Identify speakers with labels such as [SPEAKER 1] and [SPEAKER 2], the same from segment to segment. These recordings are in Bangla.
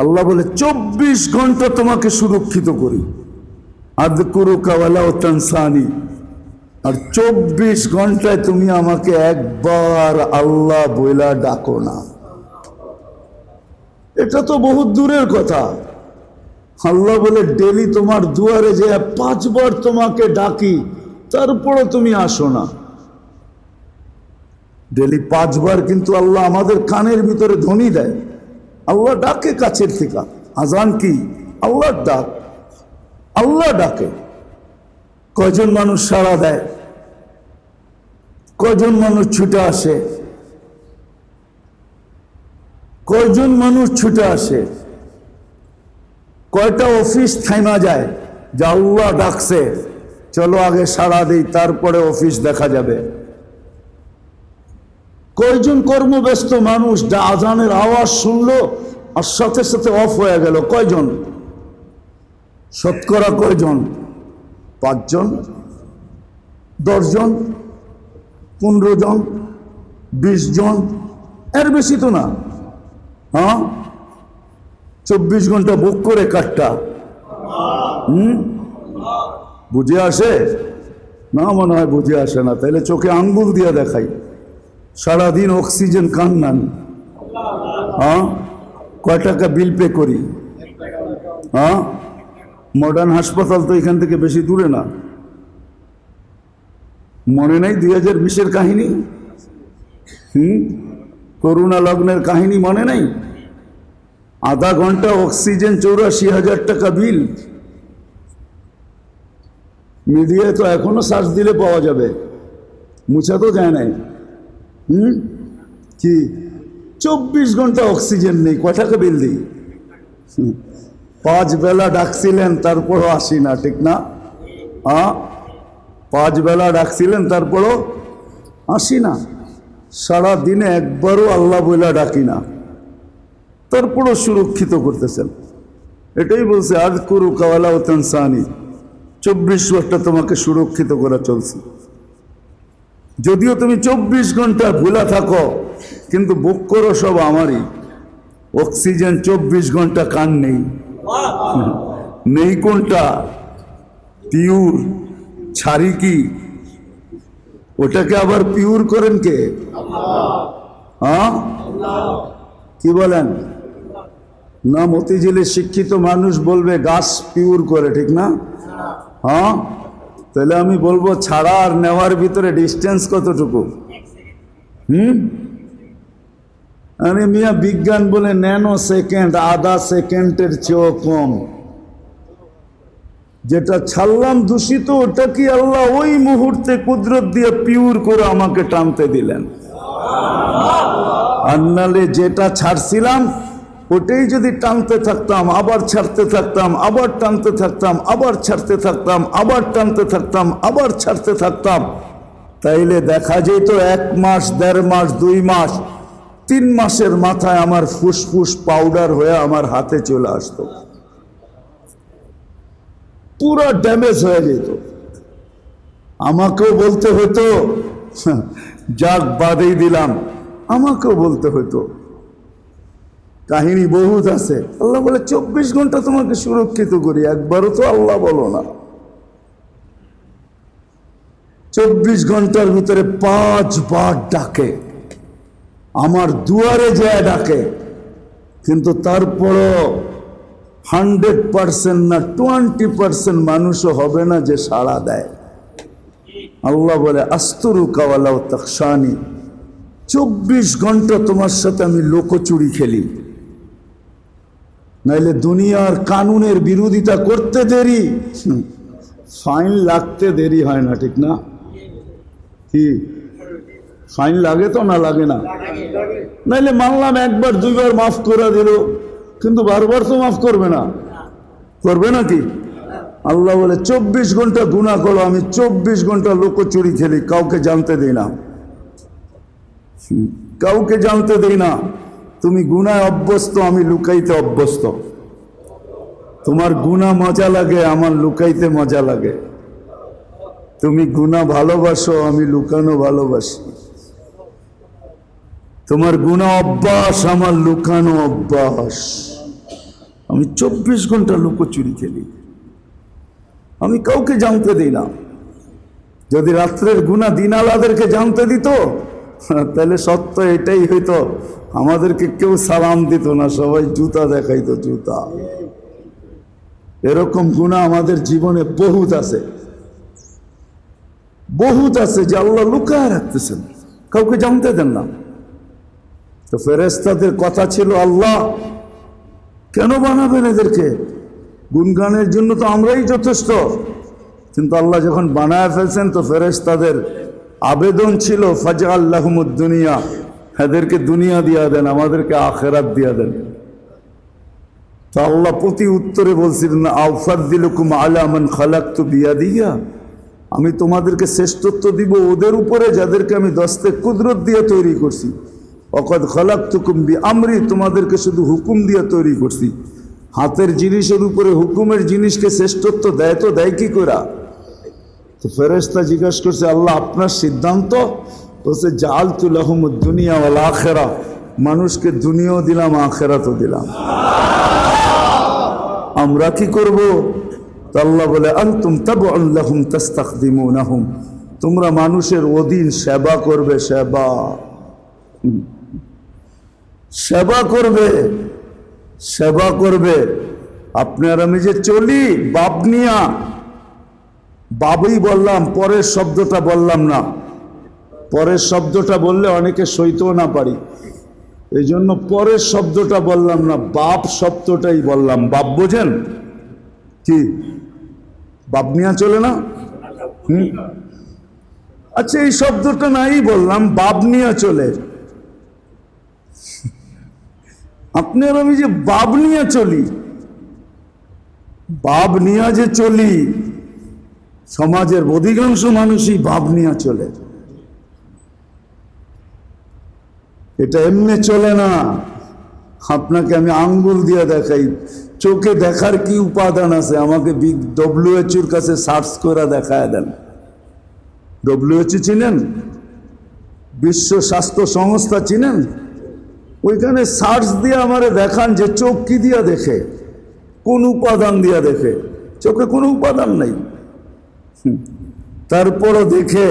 [SPEAKER 1] আল্লাহ বলে, চব্বিশ ঘণ্টা তোমাকে সুরক্ষিত করি। আদ কুরু কাওয়ালা ও তানসানি। আর চব্বিশ ঘন্টায় তুমি আমাকে একবার আল্লাহ বইলা ডাকো না। এটা তো বহুত দূরের কথা। আল্লাহ বলে, ডেলি তোমার দুয়ারে যে পাঁচবার তোমাকে ডাকি তারপরে তুমি আসো না। ডেলি পাঁচবার কিন্তু আল্লাহ আমাদের কানের ভিতরে ধ্বনি দেয়। আল্লাহ ডাকে কাছের থেকে। আজান কি? আল্লাহর ডাক। আল্লাহ ডাকে। কয়জন মানুষ সাড়া দেয়? কয়জন মানুষ ছুটে আসে? কয়জন মানুষ ছুটে আসে? কয়টা অফিস থাইমা যায় যা আল্লাহ ডাকছে, চলো আগে সাড়া দিই, তারপরে অফিস দেখা যাবে। কয়জন কর্মব্যস্ত মানুষ যা আজানের আওয়াজ শুনলো আর সাথে সাথে অফ হয়ে গেল? কয়জন? শতকরা কয়জন? পাঁচজন? দশজন? পনেরো জন বিশ জন এর বেশি তো না। হ্যাঁ? চব্বিশ ঘণ্টা বুক করে কাঠটা হুম? বুঝে আসে? না মনে হয় বুঝে আসে না। তাহলে চোখে আঙ্গুল দিয়ে দেখাই। সারাদিন অক্সিজেন কান নান হ্যাঁ? কয় টাকা বিল পে করি? হ্যাঁ? মডার্ন হাসপাতাল তো এখান থেকে বেশি দূরে না। মনে নেই দুই হাজার বিশের কাহিনী? হুম? করুণা লগ্নের কাহিনী মনে নেই? আধা ঘণ্টা অক্সিজেন চৌরাশি হাজার টাকা বিল। মিডিয়ায় তো এখনও সার্চ দিলে পাওয়া যাবে। মুছা তো যায় নাই। হুম? কি? চব্বিশ ঘণ্টা অক্সিজেন নেই ক টাকা বিল দিই পাঁচ বেলা ডাকছিলেন, তারপরও আসি না, ঠিক না? হ্যাঁ পাঁচ বেলা ডাকছিলেন, তারপরও আসি না। সারা দিনে একবারও আল্লাহ বইলা ডাকি না। তারপরও সুরক্ষিত করতেছেন। এটাই বলছে আজ করু কাওয়ালা ও তানসানি। চব্বিশ ঘণ্টা তোমাকে সুরক্ষিত করা চলছে। যদিও তুমি চব্বিশ ঘণ্টা ভুলা থাকো, কিন্তু বুক করো সব আমারই। অক্সিজেন চব্বিশ ঘণ্টা কান নেই। নেই কোনটা? পিউর ছাড়ি কি? ওটাকে আবার পিউর করেন কে? হ্যাঁ? কি বলেন? না, মতিঝিলের শিক্ষিত মানুষ বলবে, গাছ পিউর করে, ঠিক না? হ্যাঁ? তাহলে আমি বলব ছাড়া আর নেওয়ার ভিতরে ডিস্টেন্স কতটুকু? হুম? আরে মিয়া, বিজ্ঞান বলে ন্যানো সেকেন্ড, আধা সেকেন্ডের চেয়েও কম। যেটা ছাড়লাম দূষিত, ওটা কি আল্লাহ ওই মুহূর্তে কুদরত দিয়ে পিউর করে আমাকে টানতে দিলেন? আর নালে যেটা ছাড়ছিলাম ওটাই যদি টানতে থাকতাম, আবার ছাড়তে থাকতাম, আবার টানতে থাকতাম, আবার ছাড়তে থাকতাম, আবার টানতে থাকতাম, আবার ছাড়তে থাকতাম, তাইলে দেখা যেত এক মাস, দেড় মাস, দুই মাস, তিন মাসের মাথায় আমার ফুসফুস পাউডার হয়ে আমার হাতে চলে আসতো। পুরো ড্যামেজ হয়ে যেত। আমাকেও বলতে হতো, যাক বাদেই দিলাম, আমাকেও বলতে হতো। কাহিনী বহুত আছে। আল্লাহ বলে, চব্বিশ ঘণ্টা তোমাকে সুরক্ষিত করি, একবারও তো আল্লাহ বলো না। চব্বিশ ঘণ্টার ভিতরে পাঁচবার ডাকে। আমার দুয়ারে যায় ডাকে। কিন্তু তারপরও হান্ড্রেড পার্সেন্ট না টোয়েন্টি পার্সেন্ট মানুষও হবে না যে সাড়া দেয়। আল্লাহ বলে আস্তরু কাওয়ালা ও তাকসানি চব্বিশ ঘণ্টা তোমার সাথে আমি লোকচুরি খেলি। নাইলে দুনিয়ার কানুনের বিরোধিতা করতে দেরি। ফাইন লাগতে দেরি হয় না, ঠিক না? কি? ফাইন লাগে তো না লাগে না? নাইলে মানলাম একবার, দুইবার মাফ করে দিল, কিন্তু বারবার তো মাফ করবে না। করবে নাকি? আল্লাহ বলে, চব্বিশ ঘণ্টা গুণা করো, আমি চব্বিশ ঘণ্টা লোকচুরি খেলি, কাউকে জানতে দিই না। কাউকে জানতে দিই না। তুমি গুনায় অভ্যস্ত, আমি লুকাইতে অভ্যস্ত। তোমার গুণা মজা লাগে, আমার লুকাইতে মজা লাগে। তুমি গুণা ভালোবাসো, আমি লুকানো ভালোবাসি। তোমার গুণা অভ্যাস, আমার লুকানো অভ্যাস। আমি চব্বিশ ঘণ্টা লুকোচুরি খেলি। আমি কাউকে জানতে দিই না। যদি রাত্রের গুণা দিনালাদেরকে জানতে দিত, তাহলে সত্য এটাই হইতো আমাদেরকে কেউ সালাম দিত না, সবাই জুতা দেখাইতো, জুতা। এরকম গুণা আমাদের জীবনে বহুত আছে। বহুত আছে যে আল্লাহ লুকায় রাখতেছেন। কাউকে জানতে দেন না। তো ফেরেস্তাদের কথা ছিল, আল্লাহ, কেন বানাবেন এদেরকে? গুনগানের জন্য তো আমরাই যথেষ্ট। কিন্তু আল্লাহ যখন বানায় ফেলছেন, তো ফেরেস্তাদের আবেদন ছিল ফাজা আল্লাহমুদ দুনিয়া। এদেরকে দুনিয়া দিয়া দেন, আমাদেরকে আখেরাত দিয়া দেন। তো আল্লাহ প্রতি উত্তরে বলছিলেন আউফাদ্দিলকুম আলামান খালাক্তু বিয়া দিয়া আমি তোমাদেরকে শ্রেষ্ঠত্ব দিব ওদের উপরে যাদেরকে আমি দস্তে কুদরত দিয়ে তৈরি করছি। অকদ খলাক্তুকুম বি আমরি তোমাদেরকে শুধু হুকুম দিয়ে তৈরি করছি। হাতের জিনিসের উপরে হুকুমের জিনিসকে শ্রেষ্ঠত্ব দেয় তো দেয় কি করা তো ফেরেস্তা জিজ্ঞাসা করছে, আল্লাহ, আপনার সিদ্ধান্ত বলছে জাল তুলাহম দুনিয়া ওয়াল আখেরা। মানুষকে দুনিয়াও দিলাম, আখেরাতও দিলাম। আমরা কি করব? তো আল্লাহ বলে, আন্তুম তব আল্লাহুম তাস্তাখদিমুনাহুম। তোমরা মানুষের অধীন সেবা করবে, সেবা। সেবা করবে সেবা করবে। আপনার আমি যে চলি, বাপ নিয়া। বাবই বললাম, পরের শব্দটা বললাম না। পরের শব্দটা বললে অনেকে সইতেও না পারি। এই জন্য পরের শব্দটা বললাম না, বাপ শব্দটাই বললাম। বাপ বোঝেন? কি? বাপ নিয়া চলে না? হুম? আচ্ছা এই শব্দটা নাই বললাম, বাপ নিয়ে চলে। আপনার আমি যে বাপ নিয়ে চলি, বাপ নিয়ে যে চলি, সমাজের অধিকাংশ মানুষই বাপ নিয়ে চলে। এটা এমনি চলে না। আপনাকে আমি আঙ্গুল দিয়ে দেখাই। চোখে দেখার কি উপাদান আছে? আমাকে ডব্লিউএচুর কাছে সার্চ করে দেখায় দেন। ডব্লিউএচও চিনেন? বিশ্ব স্বাস্থ্য সংস্থা চিনেন? ওইখানে সার্চ দিয়ে আমারে দেখান যে চোখ কি দিয়া দেখে, কোন উপাদান দিয়া দেখে। চোখে কোনো উপাদান নেই। তারপরও দেখে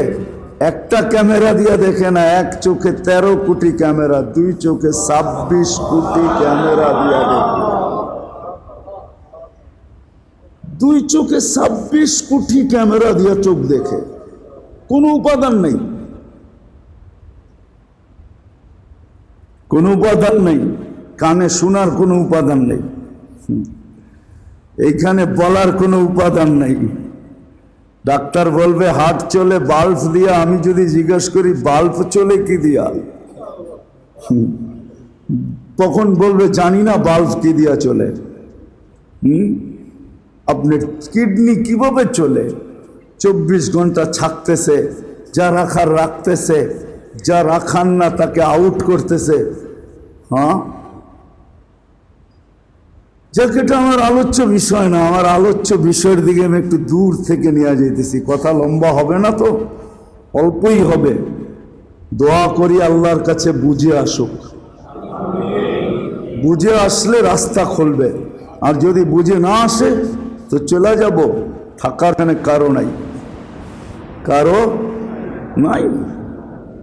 [SPEAKER 1] একটা ক্যামেরা দিয়া দেখে না, এক চোখে তেরো কোটি ক্যামেরা, দুই চোখে ছাব্বিশ কোটি ক্যামেরা দিয়া দেখে। দুই চোখে ছাব্বিশ কোটি ক্যামেরা দিয়ে চোখ দেখে। কোনো উপাদান নেই। কোনো উপাদান নেই। কানে শোনার কোনো উপাদান নেই। এইখানে বলার কোনো উপাদান নেই। ডাক্তার বলবে হাট চলে বাল্ব দিয়া, আমি যদি জিজ্ঞেস করি, বাল্ব চলে কি দিয়া। তখন বলবে, জানি না বাল্ব কি দিয়া চলে। হুম? আপনার কিডনি কীভাবে চলে? চব্বিশ ঘণ্টা ছাকতেছে, যা রাখার রাখতেছে, যা রাখার না তাকে আউট করতেছে। হ্যাঁ? যাক এটা আমার আলোচ্য বিষয় না, আমার আলোচ্য বিষয়ের দিকে আমি একটু দূর থেকে নিয়ে যেতেছি কথা লম্বা হবে না তো? অল্পই হবে। দোয়া করি আল্লাহর কাছে বুঝে আসুক। বুঝে আসলে রাস্তা খুলবে। আর যদি বুঝে না আসে, তো চলে যাব। থাকার কারও নাই। কারও নাই?